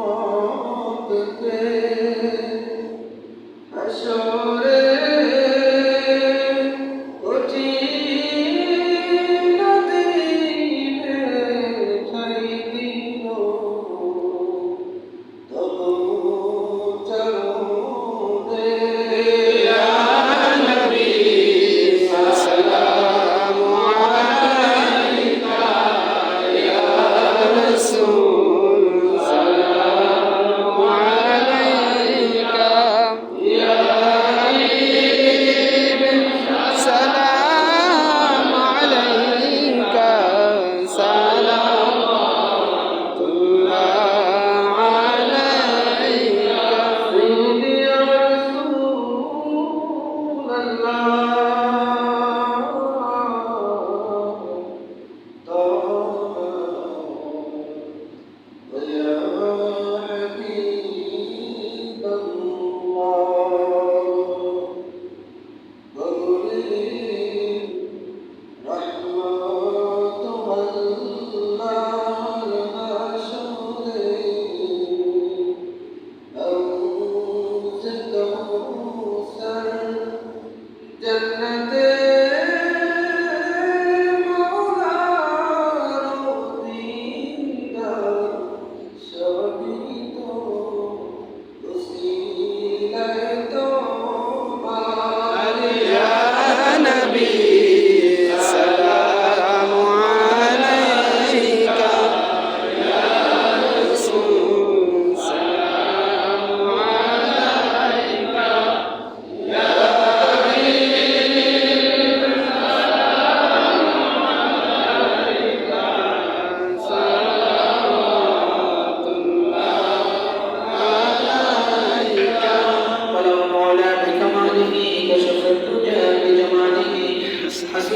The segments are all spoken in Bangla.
Oh, the day.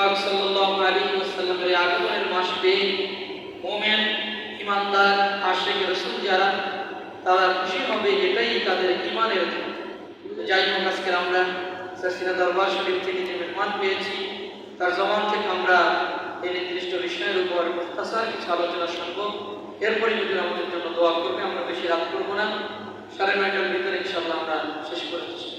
পাক সাল্লাল্লাহু আলাইহি ওয়াসাল্লামের আগমনের মাস পেয়ে মুমিন ইমানদার আশিক রাসূল যারা, তারা খুশি হবে এটাই তাদের ঈমানের ধন। যাই হোক আজকে আমরা সাসিনা দরবার শরীফ থেকে যে মেহমান পেয়েছি, তার জবান থেকে আমরা এই নির্দিষ্ট বিষয়ের উপর মুখতাসার কিছু আলোচনা শুনব। এরপরে যদি আমাদের জন্য দোয়া করবে, আমরা বেশি রাত করব না। সাড়ে নয়টার ভিতরে ইনশাল্লাহ আমরা শেষ করে চেষ্টা